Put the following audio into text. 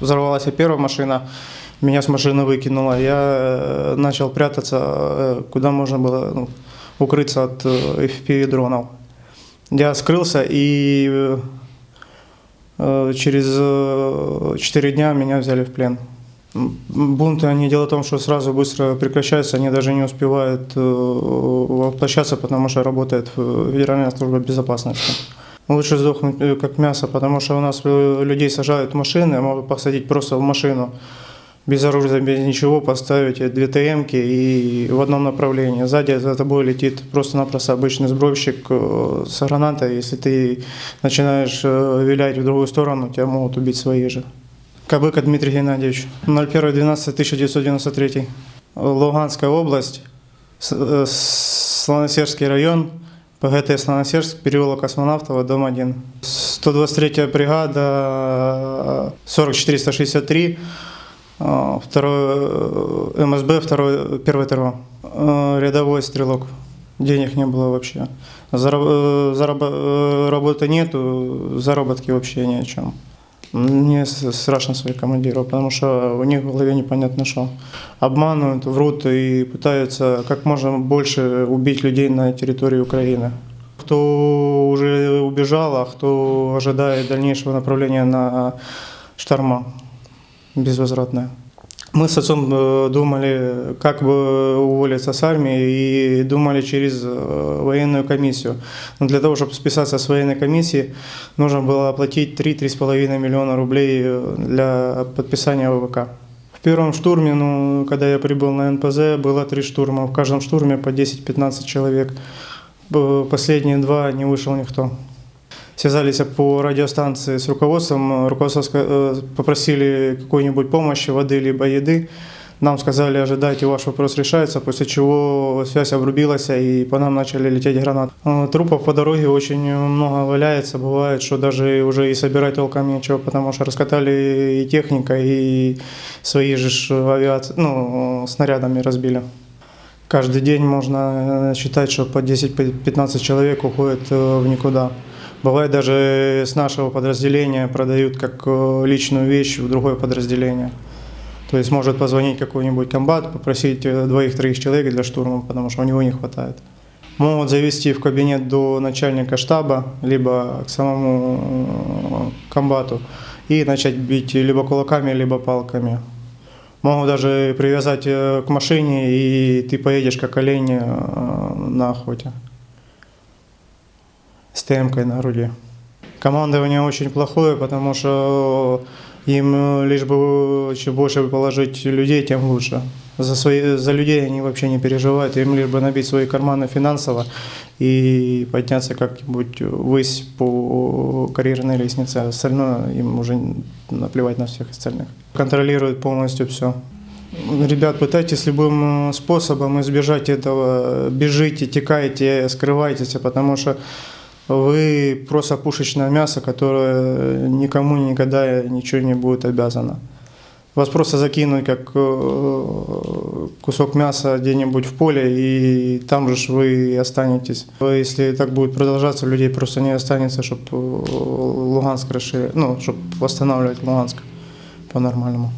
взорвалась первая машина, меня с машины выкинуло. Я э, начал прятаться, э, куда можно было ну, укрыться от э, FPV дронов. Я скрылся и э, через э, 4 дня меня взяли в плен. Бунты, они дело в том, что сразу быстро прекращаются, они даже не успевают э, воплощаться, потому что работает э, Федеральная служба безопасности. Лучше сдохнуть э, как мясо, потому что у нас э, людей сажают в машины, могут посадить просто в машину без оружия, без ничего, поставить две ТМки и в одном направлении. Сзади за тобой летит просто-напросто обычный сбройщик э, с гранатой. Если ты начинаешь вилять в другую сторону, тебя могут убить свои же. Кабыка Дмитрий Геннадьевич, 01.12.1993. Луганская область, Слоносерский район, ПГТ Слоносерск, переулок Космонавтова, дом 1. 123-я бригада, 40463, а, второй э, МСБ, второй, первый ТРО. Э, Рядовой стрелок. Денег не было вообще. Зараб- э, зараб- э, работы нету, заработки вообще ни о чем. Мне страшно своих командиров, потому что у них в голове непонятно что. Обманывают, врут и пытаются как можно больше убить людей на территории Украины. Кто уже убежал, а кто ожидает дальнейшего направления на шторма безвозвратное. Мы с отцом э, думали, как бы уволиться с армии, и думали через э, военную комиссию. Но для того, чтобы списаться с военной комиссии, нужно было оплатить 3-3,5 миллиона рублей э, для подписания ВВК. В первом штурме, ну, когда я прибыл на НПЗ, было три штурма. В каждом штурме по 10-15 человек. Последние два не вышел никто связались по радиостанции с руководством, руководство э, попросили какой-нибудь помощи, воды либо еды. Нам сказали, ожидайте, ваш вопрос решается, после чего связь обрубилась, и по нам начали лететь гранаты. Э, Трупов по дороге очень много валяется, бывает, что даже уже и собирать толком нечего, потому что раскатали и техника, и свои же авиации, ну, снарядами разбили. Каждый день можно э, считать, что по 10-15 человек уходит э, в никуда. Бывает даже с нашего подразделения продают как э, личную вещь в другое подразделение. То есть может позвонить какой-нибудь комбат, попросить э, двоих-троих человек для штурма, потому что у него не хватает. Могут завести в кабинет до начальника штаба, либо к самому э, комбату и начать бить либо кулаками, либо палками. Могут даже привязать к машине, и ты поедешь как олень на охоте с ТМ-кой на груди. Командование очень плохое, потому что им э, лишь бы чем больше положить людей, тем лучше. За, свои, за людей они вообще не переживают, им лишь бы набить свои карманы финансово и подняться как-нибудь ввысь по карьерной лестнице. Остальное им уже наплевать на всех остальных. Контролируют полностью все. Ребят, пытайтесь любым э, способом избежать этого. Бежите, текайте, скрывайтесь, потому что вы просто пушечное мясо, которое никому никогда ничего не будет обязано. Вас просто закинуть как э, кусок мяса где-нибудь в поле, и там же вы останетесь. Если так будет продолжаться, людей просто не останется, чтобы Луганск расширить, ну, чтобы восстанавливать Луганск по-нормальному.